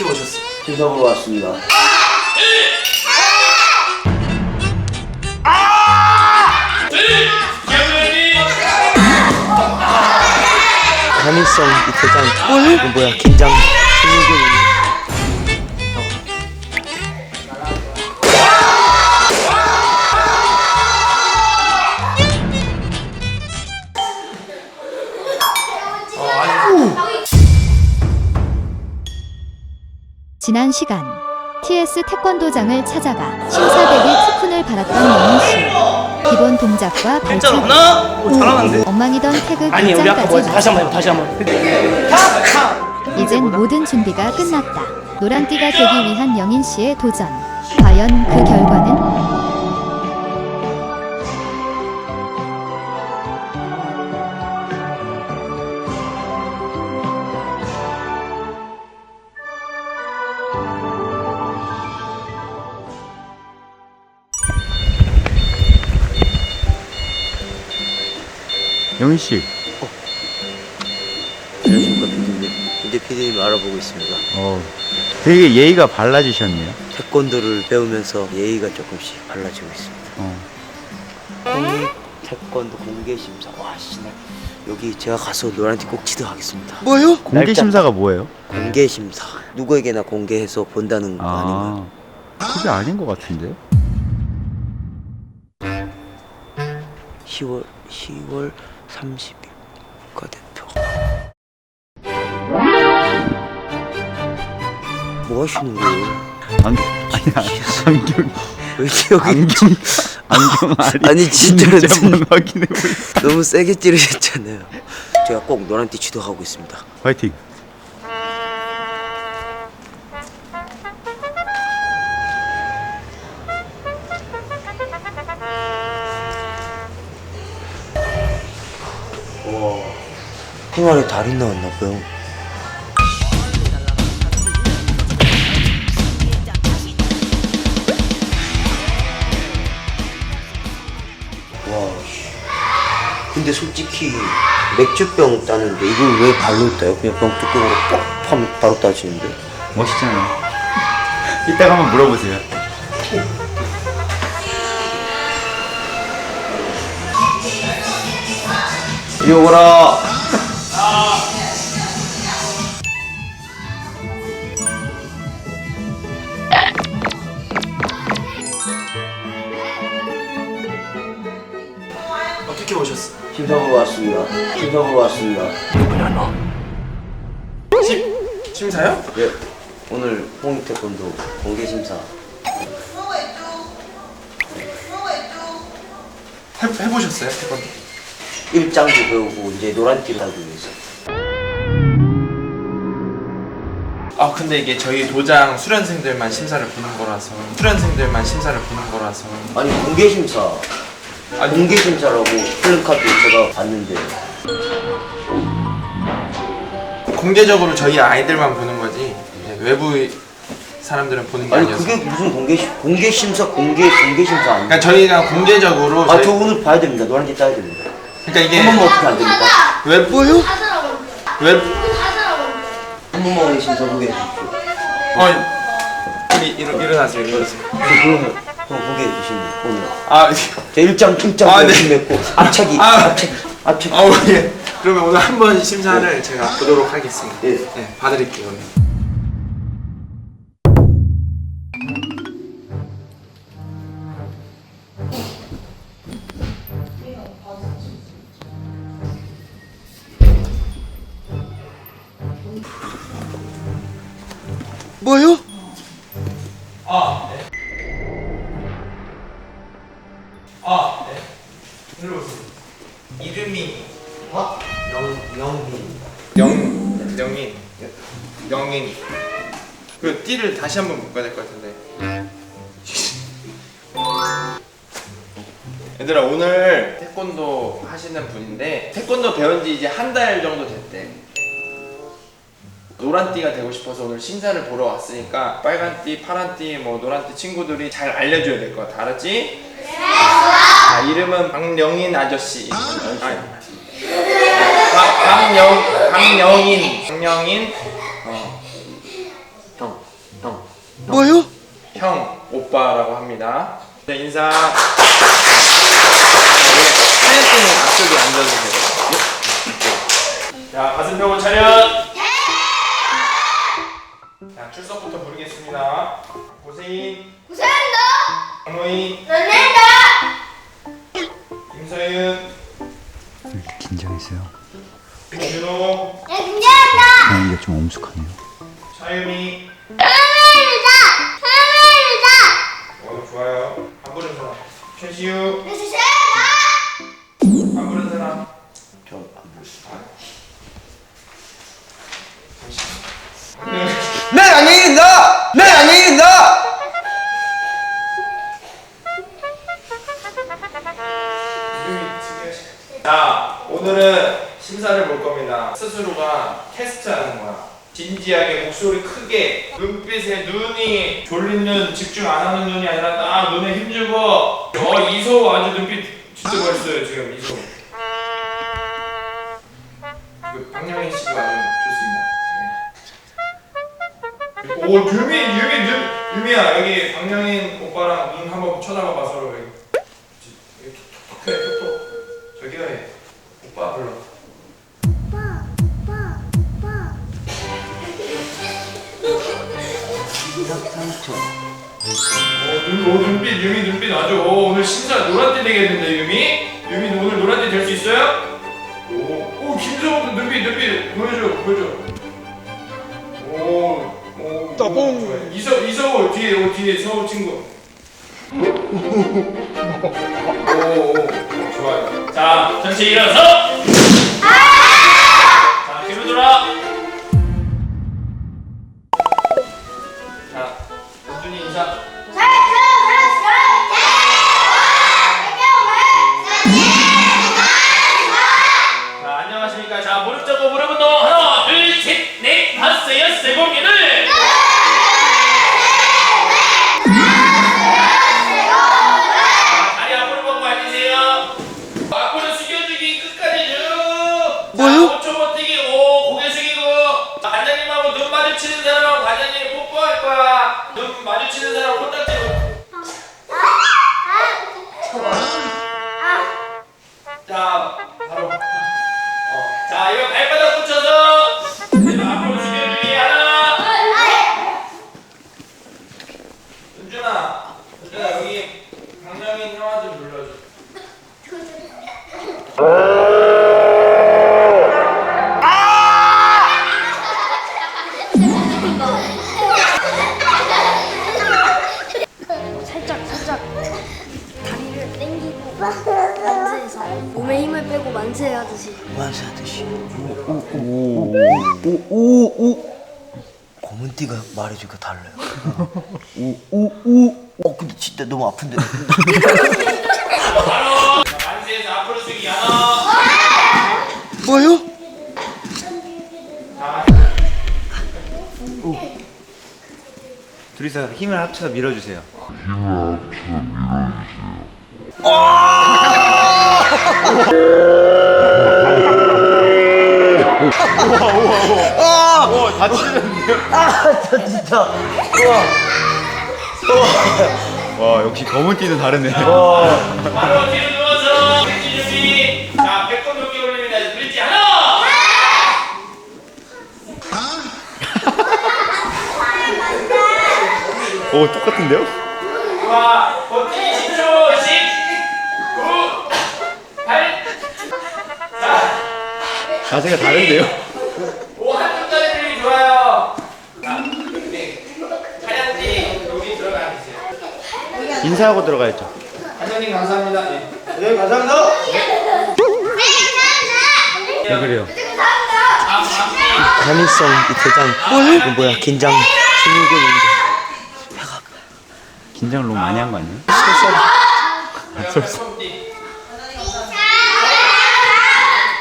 어떻게 오셨어요? 신석으로 왔습니다. 한일성 이 대장 뭐야? 이거 뭐야 긴장 지난 시간 TS 태권도장을 찾아가 신사백의 특훈을 받았던 영민 씨. 기본 동작과 발차기, 없나? 오 잘하는데? 엉망이던 태그 아니 우리 아까 뭐 다시 한번 해봐 다시 한번 이젠 모든 준비가 끝났다. 노란띠가 되기 위한 영인 씨의 도전. 과연 그 결과는? 영희 씨, 안녕하십니까 PD님. 이제 PD님 알아보고 있습니다. 어, 되게 예의가 발라지셨네요. 태권도를 배우면서 예의가 조금씩 발라지고 있습니다. 어. 공익 태권도 공개 심사. 와 씨, 나 여기 제가 가서 노란티 꼭 지도하겠습니다. 뭐요? 공개 날짜- 심사가 뭐예요? 공개 심사. 누구에게나 공개해서 본다는 거 아닌가? 아, 그게 아닌 것 같은데. 10월 10월 30일 국가대표. 뭐 하시는 거예요? 안경, 아니, 안경, 왜 이렇게 여기 안경, 안경 알이. 아니, 진짜로 있는지 한번 확인해 보세요. 너무 세게 찌르셨잖아요. 제가 꼭 노란 띠 지도하고 있습니다. 화이팅. 생활에 달인 나왔나 봐요. 와, 씨. 근데 솔직히 맥주병 따는데 이걸 왜 발로 따요? 그냥 병 뚜껑으로 뻑 하면 바로 따지는데. 멋있잖아요. 이따가 한번 물어보세요. 이리 오거라. 어떻게 오셨어요? 심사부로 왔습니다. 심사부로 왔습니다. 심, 심사요? 네, 오늘 홍익 태권도 공개 심사. 해, 해보셨어요? 태권도? 일장도 배우고 이제 노란띠를 하기 위해서. 아 근데 이게 저희 도장 수련생들만 심사를 보는 거라서 수련생들만 심사를 보는 거라서 아니 공개 심사. 아니, 공개 심사라고 플랜카드 제가 봤는데 공개적으로 저희 아이들만 보는 거지 외부 사람들은 보는 게 아니 아니어서 그게 무슨 공개 심 공개 심사 공개 공개 심사 아니야? 그러니까 저희가 공개적으로 아 저희- 저 오늘 봐야 됩니다. 노란띠 따야 됩니다. 그러니까 이게 한 번만 어떻게 안 됩니까? 외부요? 외부 한 번만 오늘 심사 보게 해주십시오. 어 일, 일, 일어나세요 일어나세요 저 그러면 형 보게 해주시면 오늘 아 저 일장 일장 아, 네. 열심히 했고 앞차기 아. 앞차기 앞차기 아우 예 그러면 오늘 한번 심사를 제가 보도록 하겠습니다 예. 네 봐드릴게요 오늘 뭐요? 아, 네. 들어보세요. 이름이 영 영빈 영, 영인. 영인. 그 띠를 다시 한번 묶어야 될 것 같은데. 얘들아 오늘 태권도 하시는 분인데 태권도 배운 지 이제 한 달 정도 됐대. 노란띠가 되고 싶어서 오늘 심사를 보러 왔으니까 빨간띠, 파란띠, 뭐 노란띠 친구들이 잘 알려줘야 될 것 같아. 알았지? 아, 이름은 박영인 아저씨. 아니, 박, 박영, 박영인. 박영인. 어. 형, 형. 뭐요? 형, 오빠라고 합니다. 네, 인사. 자, 우리 하얀 팀은 앞쪽에 앉아주세요. 자, 가슴 펴고 차렷. 자, 출석부터 부르겠습니다. 고세인, 고생한다. 강노인, 긴장했어요? 김준호, 야 긴장한다. 분위기가 좀 엄숙하네요. 차유미. 하늘이다. 하늘이다. 어, 좋아요. 안 부른 사람. 최시우, 내주세요. 안 부른 사람. 저안 네 안녕 목소리 크게. 눈빛에 눈이 졸린 눈 집중 안 하는 눈이 아니라 딱 눈에 힘주고. 어 이소 아주 눈빛 진짜 멋있어요 지금 이소. 그 박영희 씨가 좋습니다. 네. 오 유미 유미 눈 유미야. 여기 박영인 오, 눈, 오 눈빛 유미 눈빛 아주 오, 오늘 심사 노란띠 되겠는데 유미? 유미 오늘 노란띠 될 수 있어요? 오 오 김성호 눈빛 눈빛 보여줘 보여줘. 오 오 따봉. 이서 이서호 뒤에 오 뒤에 서호 친구. 오 오 좋아요. 자 전체 일어서. 자 뒤로 돌아 인사 자, 안녕하십니까. 자, 무릎 잡고 무릎 운동. 하나, 말해주니까 달라요. 오 오 오. 어 근데 진짜 너무 아픈데. 만세에서 앞으로 숙이 하나. 뭐요? 자, 둘이서 힘을 합쳐서 밀어주세요. 와 역시 검은 띠는 다르네. 바로 뒤로 누워서 브릿지 준비. 자, 배꼽 높게 올립니다. 브릿지 하나. 오 똑같은데요? 좋아. 버티기 10초. 10, 9, 8. 자, 자세가 다른데요? 인사하고 들어가야죠. 관장님 감사합니다. 네. 네 감사합니다. 왜 그래요? 다음, 다음. 가민성 이 대장. 뭐요? 이거 뭐야 긴장 신유근인데. 긴장을 너무 많이 한 거 아니에요?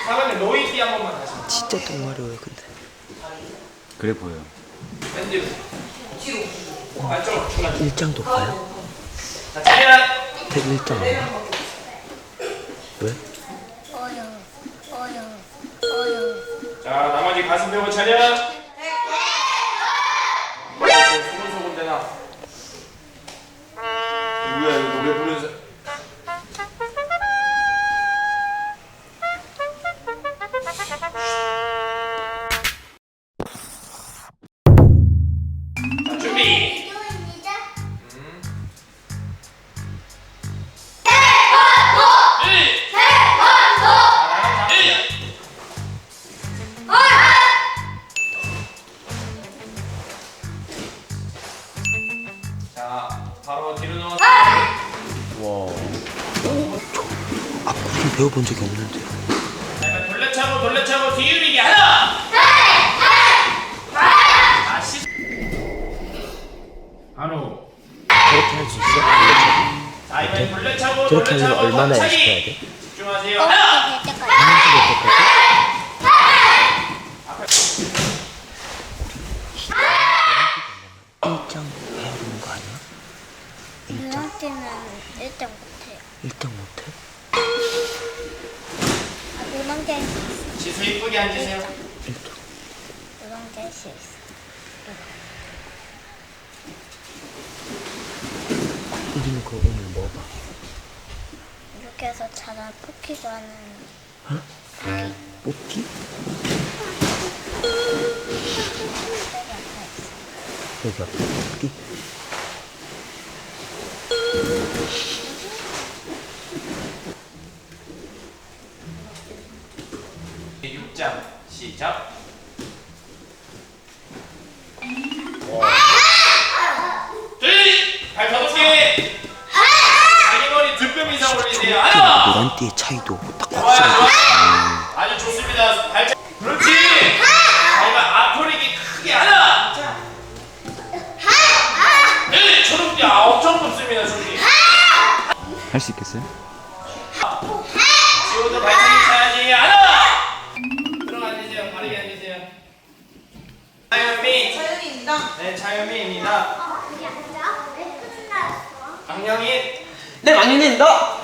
사관님 노이띠 한 번만 다시. 진짜 똥마려워요 근데. 그래 보여. 밴드. 안쪽 중간. 일장 높아요? 자, 차렷. 대 일장 아니야? 왜? 자, 나머지 가슴 펴고 차렷. 바로. 저렇게 할 수 있어? 자, 이번 돌려차고 저렇게 하려면 돌려차고 얼마나. 연습해야 돼? 집중하세요. 하나. 일장 해야 되는 거 아니야? 누나한테는 일단 못해. 일장 못해? 아, 할수 있어. 지수 이쁘게 앉으세요. 일장. 누나한테 할수 있어. 우리는 그거 오늘 뭐 봐? 이렇게 해서 자다 뽑기도 하는. 뽑기? 여기 앞에 뽑기? 차현미. 차현미입니다. 네, 차현미입니다. 강영인. 네, 망연입니다.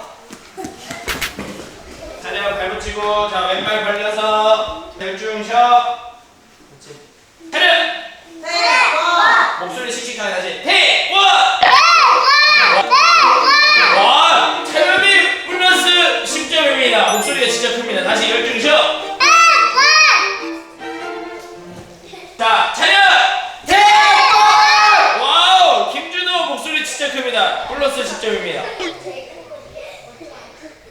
자네가 발 붙이고 자 왼발 벌려서 벨중 쉬어. 그렇지. 차렷. 목소리 씩씩하게 다시 태원. 와 차현미 플러스 10점입니다. 목소리가 진짜 큽니다. 다시 열중 쉬어. 자 차렷. 태원. 와우 김준호 목소리 진짜 큽니다. 플러스 10점입니다.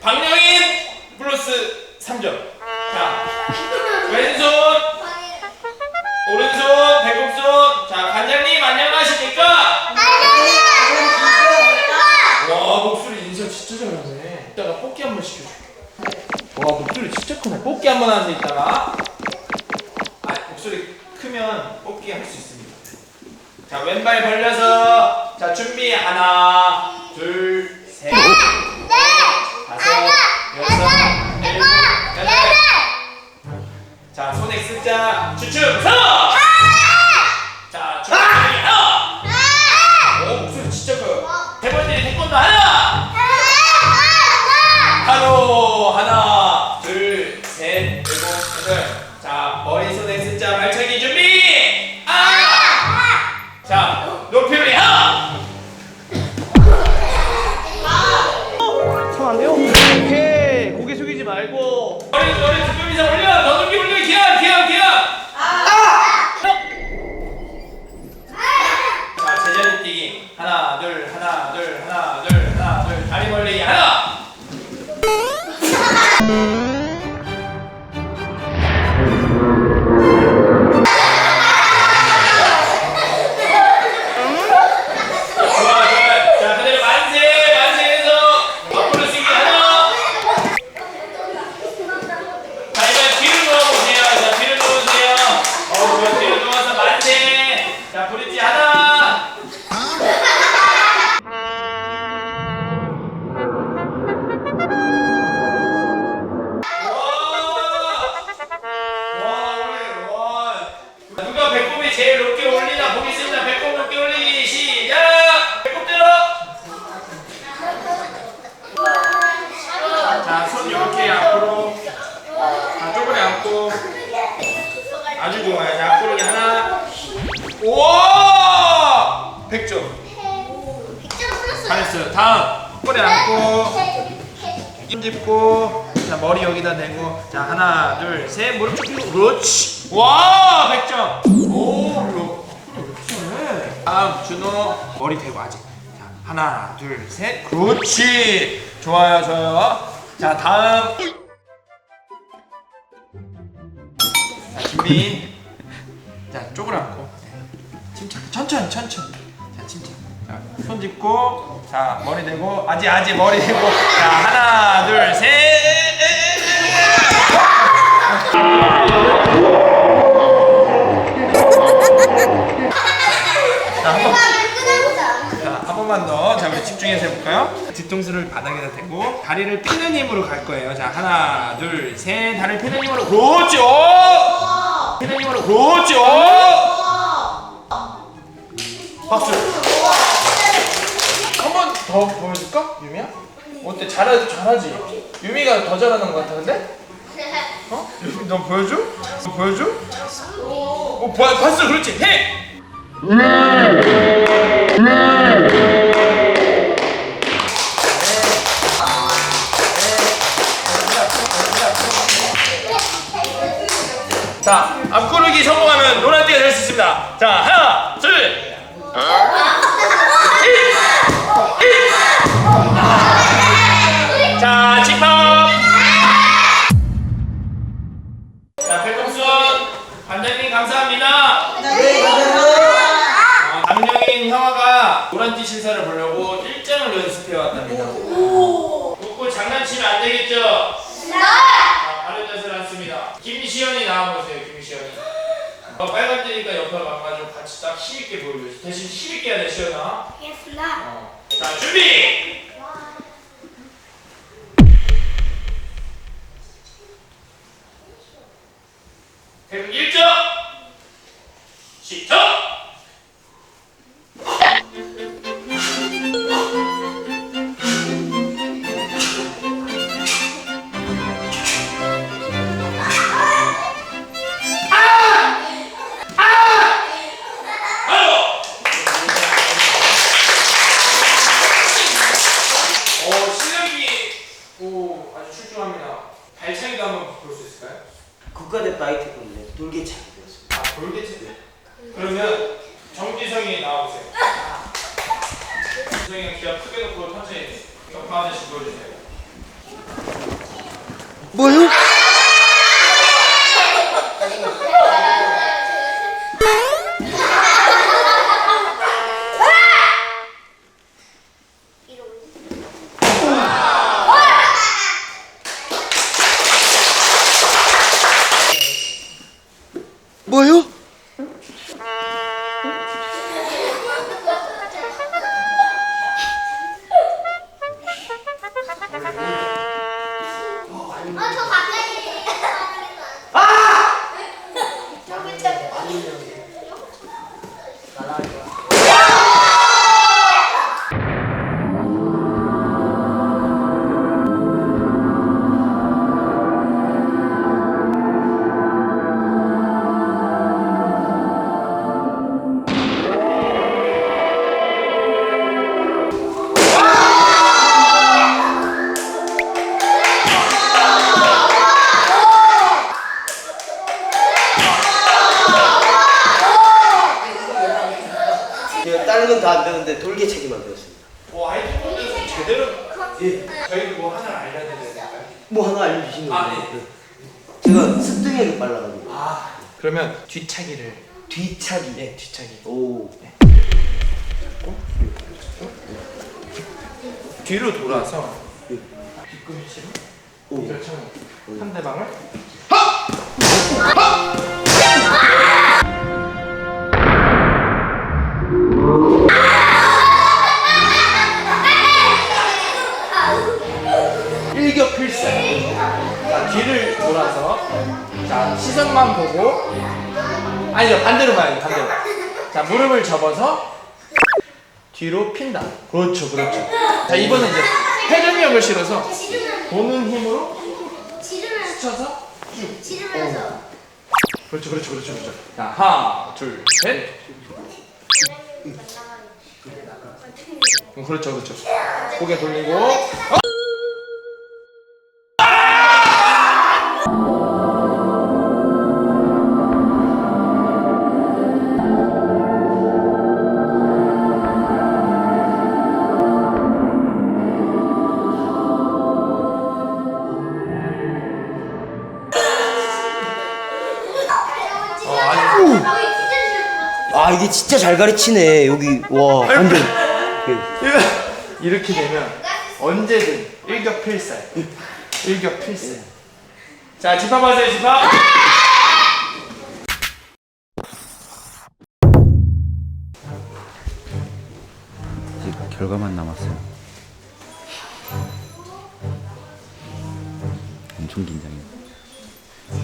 박영인 플러스 3점. 자, 왼손, 오른손, 배꼽손. 자, 관장님 안녕하십니까? 와, 목소리 인사 진짜 잘하네. 이따가 뽑기 한 번 시켜줄게. 와, 목소리 진짜 크네. 뽑기 한 번 하세요, 이따가. 아, 목소리 크면 뽑기 할 수 있습니다. 자, 왼발 벌려서. 자, 준비. 하나, 꼬리 앉고. 힘 짚고 자 머리 여기다 대고 자 하나 둘셋 무릎 쭉 그렇지 와 100점 오 다음 준호 머리 대고 아직. 자 하나 둘 셋. 그렇지. 좋아요 좋아요. 자 다음. 자 준비. 자 쪼그라고. 침착 천천히 천천히. 자 침착. 자 손 짚고 자 머리 대고 아지 아지 머리 대고 자 하나 둘 셋. 자, 한 번만 더. 자, 우리 집중해서 해볼까요? 뒤통수를 바닥에다 대고 다리를 피는 힘으로 갈 거예요. 자, 하나, 둘, 셋. 다리를 피는 힘으로. 그렇죠. 피는 힘으로. 그렇죠. 박수. 더 보여줄까? 유미야? 어때? 잘하, 잘하지? 유미가 더 잘하는 것 같아, 근데? 어? 유미, 너 보여줘? 너 보여줘? 어, 봐, 봤어. 그렇지. 해! 자, 앞구르기 성공하면 노란띠가 될 수 있습니다. 자, 하나, 시작! 상대방을 일격필살. 자, 뒤를 돌아서 자 시선만 보고 아니요 반대로 봐야 돼 반대로. 자 무릎을 접어서 뒤로 핀다. 그렇죠, 그렇죠. 자 이번엔 이제 회전력을 실어서 도는 힘으로 쳐서 지르면서 그렇죠, 그렇죠, 그렇죠, 그렇죠. 자 하나, 둘, 셋. 음, 그렇죠, 그렇죠. 고개 돌리고. 어? 근데 진짜 잘 가르치네 여기 와 완전 이렇게 되면 언제든 일격필살. 일격필살. 자, 집합하세요, 집합. 이제 결과만 남았어요. 엄청 긴장해. 자,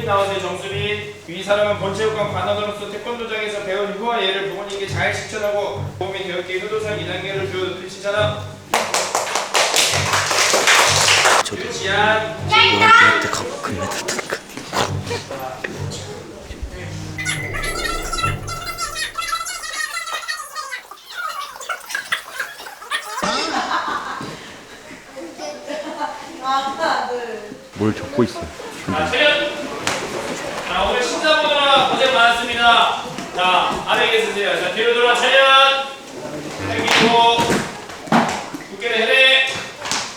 정수빈 나오세요, 정수빈. 이 사람은 본체육관 관원으로서 태권도장에서 배운 후와 예를 부모님께 잘 실천하고 도움이 되었기에 효도상 2단계를 주어도 칭찬함. 저도 노란띠한테 가고 금메달 타니까 뭘 적고 있어요. 자, 차렷! 자, 오늘 심사 보느라 고생 많았습니다. 자, 아래 계세요. 자, 뒤로 돌아 차렷! 당기고, 두께를 해내.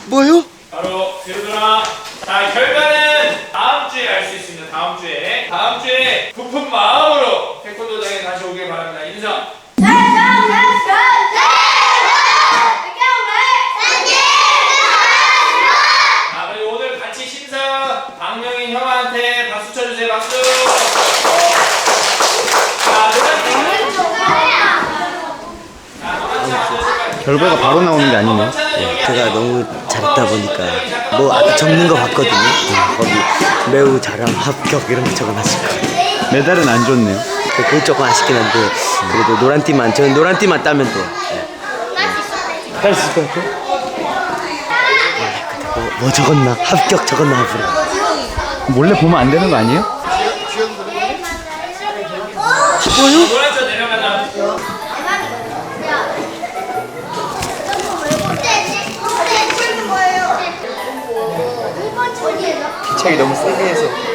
뭐요? 바로 뒤로 돌아. 자, 결과는 다음 주에 알 수 있습니다. 다음 주에. 다음 주에 부푼 마음으로 태권도장에 다시 오길 바랍니다. 인사. 자, 그리고 오늘 같이 심사 박명인 형한테 박수 쳐주세요. 박수. 자, 노란 자, 노란 결과가 바로 나오는 게 아니네요. 제가 너무 잘했다 보니까 뭐 아까 적는 거 봤거든요 음, 거기 매우 잘함 합격 이런 거 적어놨을 거예요 메달은 안 줬네요. 그게 조금 아쉽긴 한데 그래도 노란띠만 저는 노란띠만 따면 돼요 할수 있을 것 같아? 뭐, 뭐 적었나? 합격 적었나 앞으로 몰래 보면 안 되는 거 아니에요? 노란 책이 너무 세게 해서